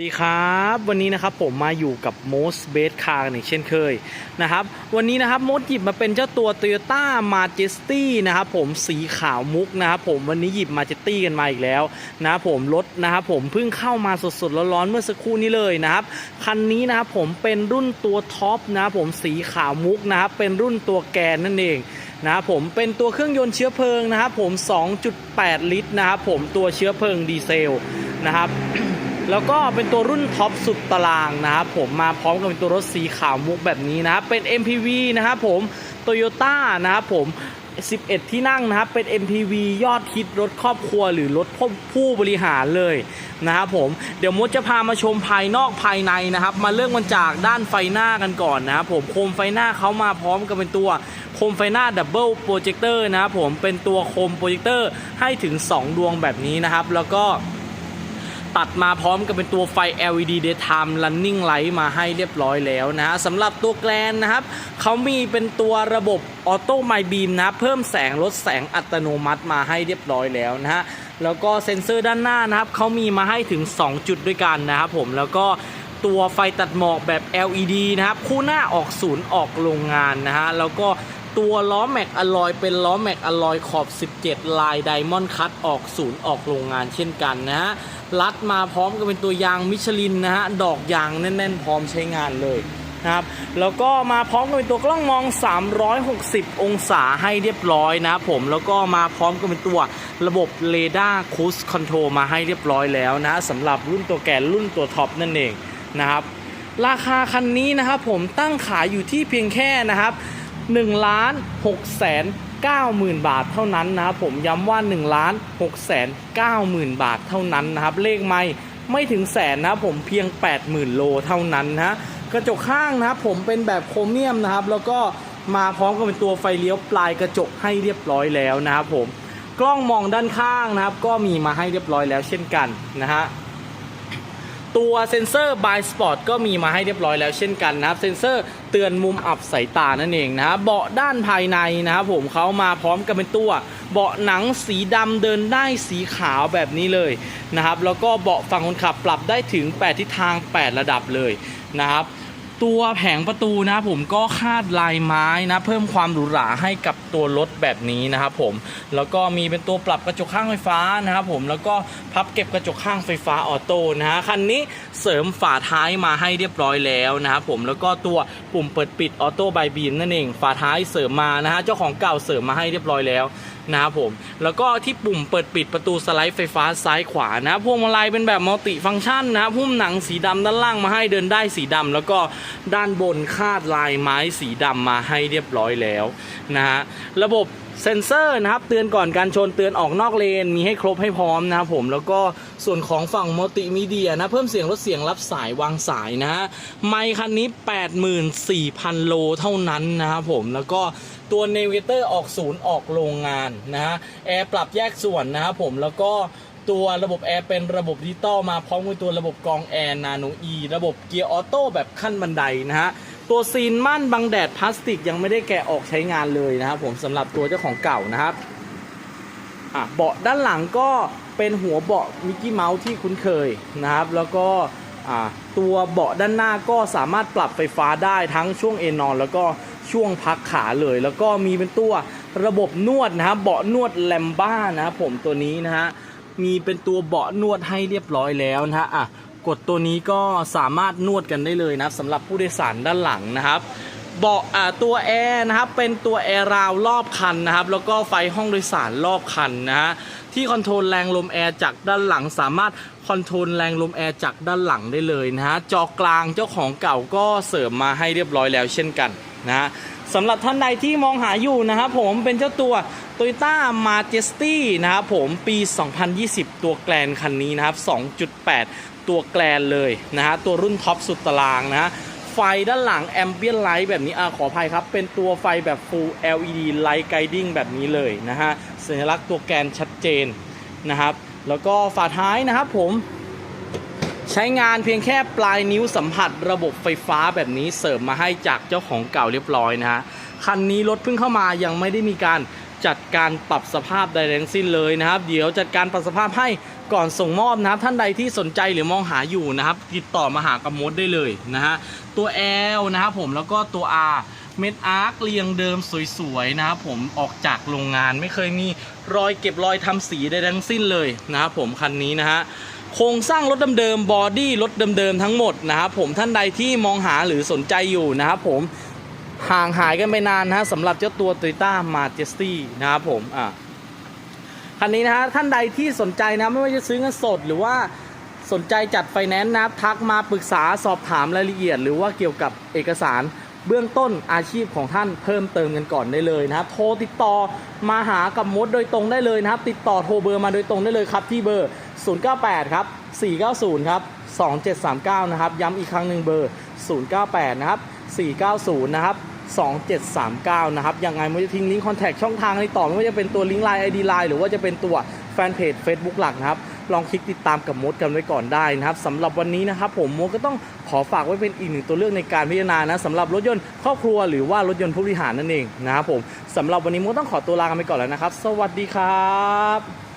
สวัสดีครับ วันนี้นะครับผมมาอยู่กับ Most Best Car กันอีกเช่นเคยนะครับ วันนี้นะครับมดหยิบมาเป็นเจ้าตัว Toyota Majesty นะครับผมสีขาวมุกนะครับผมวันนี้หยิบ Majesty กันมาอีกแล้วนะครับผมรถนะครับผมเพิ่งเข้ามาสดๆร้อนๆเมื่อสักครู่นี้เลยนะครับคันนี้นะครับผมเป็นรุ่นตัวท็อปนะครับผมสีขาวมุกนะครับเป็นรุ่นตัวแกนนั่นเองนะครับผมเป็นตัวเครื่องยนต์เชื้อเพลิงนะครับผม 2.8 ลิตรนะครับผมตัวเชื้อเพลิงดีเซลนะครับ แล้วก็เป็นตัวรุ่นท็อปสุดตารางนะครับผมมาพร้อมกับเป็นตัวรถสีขาวมุกแบบนี้นะครับเป็น MPV นะครับผมโตโยต้านะครับผม 11 ที่นั่งนะครับเป็น MPV ยอดฮิตรถครอบครัวหรือรถผู้บริหารเลยนะครับผมเดี๋ยวมดจะพามาชมภายนอกภายในนะครับ มาเริ่มกันจากด้านไฟหน้ากันก่อนนะครับผมโคมไฟหน้าเขามาพร้อมกับเป็นตัวโคมไฟหน้าดับเบิลโปรเจคเตอร์นะครับผมเป็นตัวโคมโปรเจคเตอร์ให้ถึง 2 ดวงแบบนี้นะครับ แล้วก็ ตัดมาพร้อมกับเป็นตัวไฟ LED daytime running light มาให้เรียบร้อยแล้วนะฮะสำหรับตัวแกลนนะครับเขามีเป็นตัวระบบออโต้ไมบีมนะเพิ่มแสงลดแสงอัตโนมัติมาให้เรียบร้อยแล้วนะฮะแล้วก็เซ็นเซอร์ด้านหน้านะครับเขามีมาให้ถึง 2 จุดด้วยกันนะครับผมแล้วก็ตัวไฟตัดหมอกแบบ LED นะครับ คู่หน้าออกศูนย์ออกโรงงานนะฮะแล้วก็ ตัวล้อแม็กอลอยเป็นล้อแม็กอลอยขอบ 17 ลายไดมอนด์คัตออกศูนย์ออกโรงงานเช่นกันนะฮะรัดมาพร้อมกับเป็นตัวยางมิชลินนะฮะดอกยางแน่นๆ พร้อมใช้งานเลยนะครับแล้วก็มาพร้อมกับเป็นตัวกล้องมอง 360 องศาให้เรียบร้อยนะครับผมแล้วก็มาพร้อมกับเป็นตัวระบบเรดาร์คูสคอนโทรมาให้เรียบร้อยแล้วนะสำหรับรุ่นตัวแกนรุ่นตัวท็อปนั่นเองนะครับ ราคาคันนี้นะครับผมตั้งขายอยู่ที่เพียงแค่นะครับ 1ล้าน6แสน90,000 บาทเท่านั้นนะครับผมย้ำว่า1ล้าน6แสน90,000 บาทเท่านั้นนะครับ เลขไม่ไม่ถึงแสนนะครับผมเพียง 80,000 โลเท่านั้นนะฮะกระจกข้างนะครับผมเป็นแบบโครเมียมนะครับ แล้วก็มาพร้อมกับเป็นตัวไฟเลี้ยวปลายกระจกให้เรียบร้อยแล้วนะครับผมกล้องมองด้านข้างนะครับ ก็มีมาให้เรียบร้อยแล้วเช่นกันนะฮะ ตัวเซ็นเซอร์ by Spot ก็มีมาให้เรียบร้อยแล้วเช่นกันนะครับ เซ็นเซอร์เตือนมุมอับสายตานั่นเองนะครับเบาะด้านภายในนะครับผมเขามาพร้อมกับเป็นตัว เบาะหนังสีดำเดินได้สีขาวแบบนี้เลยนะครับ แล้วก็เบาะฝั่งคนขับปรับได้ถึง 8 ทิศทาง 8 ระดับเลยนะครับ ตัวแผงประตูนะผมก็คาดลายไม้นะเพิ่มความหรูหราให้กับตัวรถแบบนี้นะครับผมแล้วก็มีเป็นตัวปรับกระจกข้างไฟฟ้านะครับผมแล้วก็พับเก็บกระจกข้างไฟฟ้าออโต้นะฮะคันนี้เสริมฝาท้ายมาให้เรียบร้อยแล้วนะครับผมแล้วก็ตัวปุ่มเปิดปิดออโต้ไบบีมนั่นเองฝาท้ายเสริมมานะฮะเจ้าของเก่าเสริมมาให้เรียบร้อยแล้ว นะครับผม แล้วก็ที่ปุ่มเปิดปิดประตูสไลด์ไฟฟ้าซ้ายขวานะพวงมาลัยเป็นแบบมัลติฟังก์ชันนะพุ่มหนังสีดำด้านล่างมาให้เดินได้สีดำแล้วก็ด้านบนคาดลายไม้สีดำมาให้เรียบร้อยแล้วนะฮะระบบ เซ็นเซอร์นะครับเตือนก่อนการชนเตือนออกนอกเลน มีให้ครบให้พร้อมนะครับผมแล้วก็ส่วนของฝั่งมัลติมีเดียนะ เพิ่มเสียงลดเสียงรับสายวางสายนะฮะไมค์คันนี้ 84,000 โลเท่านั้นนะครับผมแล้วก็ตัวเนวิเตอร์ออกศูนย์ออกโรงงานนะฮะแอร์ปรับแยกส่วนนะครับผมแล้วก็ตัวระบบแอร์เป็นระบบดิจิตอลมาพร้อมกับตัวระบบกรองแอร์นาโนอีระบบเกียร์ออโต้แบบขั้นบันไดนะฮะ ตัวซีนมั่นบังแดดพลาสติกยังไม่ได้แกะออกใช้งานเลยนะครับ ผมสำหรับตัวเจ้าของเก่านะครับอะเบาะด้านหลังก็เป็นหัวเบาะมิกกี้เมาส์ที่คุ้นเคยนะครับ แล้วก็อ่าตัวเบาะด้านหน้าก็สามารถปรับไฟฟ้าได้ทั้งช่วงเอนนอน แล้วก็ช่วงพักขาเลย แล้วก็มีเป็นตัวระบบนวดนะครับเบาะนวดแลมบ้านะครับผมตัวนี้นะฮะมีเป็นตัวเบาะนวดให้เรียบร้อยแล้วนะฮะอะ กดตัวนี้ก็สามารถนวดกันได้เลยนะสำหรับผู้โดยสารด้านหลังนะครับเบาะตัวแอร์นะครับเป็นตัวแอร์ราวรอบคันนะครับ แล้วก็ไฟห้องโดยสารรอบคันนะฮะที่คอนโทรลแรงลมแอร์จากด้านหลัง สามารถคอนโทรลแรงลมแอร์จากด้านหลังได้เลยนะฮะจอกลางเจ้าของเก่าก็เสริมมาให้เรียบร้อยแล้วเช่นกัน นะสำหรับท่านใดที่มองหาอยู่นะครับผมเป็นเจ้าตัว Toyota Majesty นะครับผมปี 2020 ตัวแกลนคันนี้นะครับ 2.8 ตัวแกลนเลยนะฮะตัวรุ่นท็อปสุดตารางนะฮะไฟด้านหลังแอมเบียนไลท์แบบนี้อ่าขออภัยครับ เป็นตัวไฟแบบ Full LED Light Guiding แบบนี้เลยนะฮะสัญลักษณ์ตัวแกนชัดเจนนะครับ แล้วก็ฝาท้ายนะครับผม ใช้งานเพียงแค่ปลายนิ้วสัมผัสระบบไฟฟ้าแบบนี้เสริมมาให้จากเจ้าของเก่าเรียบร้อยนะฮะคันนี้รถเพิ่งเข้ามายังไม่ได้มีการจัดการปรับสภาพใดๆทั้งสิ้นเลยนะครับ เดี๋ยวจัดการปรับสภาพให้ก่อนส่งมอบนะครับ ท่านใดที่สนใจหรือมองหาอยู่นะครับ ติดต่อมาหากับมดได้เลยนะฮะตัว L นะครับผมแล้วก็ตัว R เม็ดอาร์คเรียงเดิมสวยๆนะครับผมออกจากโรงงานไม่เคยมีรอยเก็บรอยทำสีใดทั้งสิ้นเลยนะครับผมคันนี้นะฮะ โครงสร้างรถเดิมๆบอดี้รถเดิมๆทั้งหมดนะครับผมท่านใดที่มองหาหรือสนใจอยู่นะครับผมห่างหายกันไปนานนะฮะสำหรับเจ้าตัว Toyota Majesty นะครับผมอะคันนี้นะฮะท่านใดที่สนใจนะไม่ว่าจะซื้อเงินสดหรือว่าสนใจจัดไฟแนนซ์นะครับทักมาปรึกษาสอบถามรายละเอียด หรือว่าเกี่ยวกับเอกสารเบื้องต้นอาชีพของท่านเพิ่มเติมกันก่อนได้เลยนะครับ โทรติดต่อมาหากับมดโดยตรงได้เลยนะครับ ติดต่อโทรเบอร์มาโดยตรงได้เลยครับที่เบอร์ 098 ครับ 490 ครับ 2739 นะครับ ย้ำอีกครั้งหนึ่งเบอร์ 098 นะครับ 490 นะครับ 2739 นะครับ ยังไงไม่จะทิ้งลิงก์คอนแทคช่องทางในต่อไม่ว่าจะเป็นตัวลิงก์ไลน์ ID ไลน์หรือว่าจะเป็นตัวแฟนเพจ Facebook หลักนะครับ ลองคลิกติดตามกับมดกันไว้ก่อนได้นะครับสำหรับวันนี้นะครับผมมดก็ต้องขอฝากไว้เป็นอีกหนึ่งตัวเลือกในการพิจารณานะสำหรับรถยนต์ครอบครัวหรือว่ารถยนต์ผู้บริหารนั่นเองนะครับผมสำหรับวันนี้มดต้องขอตัวลากันไปก่อนแล้วนะครับ สวัสดีครับ